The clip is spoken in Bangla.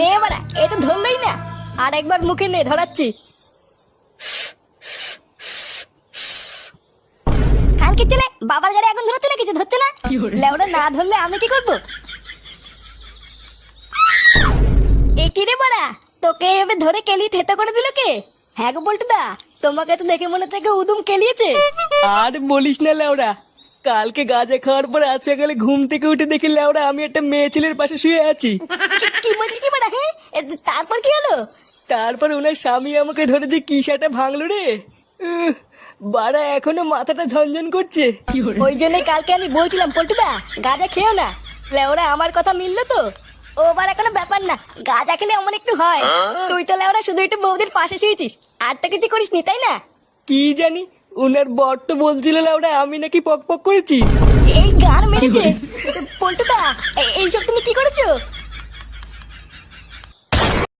নে বাড়া এ তো ধরলেই না। আর একবার মুখে নে ধরাচ্ছি। খানকে বাবার গাড়ি এখন ধরছে না কিছু ধরছে না? লেওটা না ধরলে আমি কি করব? এ কি রে বাড়া? তোকে এভাবে ধরে কেলি থেতো করে দিল কে? হ্যাঁ গো বলটু দা তোমাকে তো দেখে মনে থেকে উদুম কেলিয়েছে। আর বলিস না লেওড়া কালকে গাঁজা খাওয়ার পর আজকে গেলে ঘুম থেকে উঠে দেখি লেওড়া আমি একটা মেয়ে ছেলের পাশে শুয়ে আছি। তারপর কি হলো? তারপর ওনার স্বামী আমাকে ধরে যে কি সেটা ভাঙলো রে। উহ, বাড়া এখনও মাথাটা ঝনঝন করছে। ওই জন্যই কালকে আমি বলছিলাম পল্টুদা গাঁজা খেও না। লেওরা আমার কথা মিললো তো? ও কোনো ব্যাপার না। গাঁজা খেলে অমন একটু হয়। তুই তো লেওরা শুধু একটু বৌদির পাশে শুয়েছিস। আর তো কিছু করিস নি তাই না? কি জানি উনার বর তো বলছিল লেওড়া আমি নাকি পক পক করেছি। এই গান মেরেছে। পল্টুদা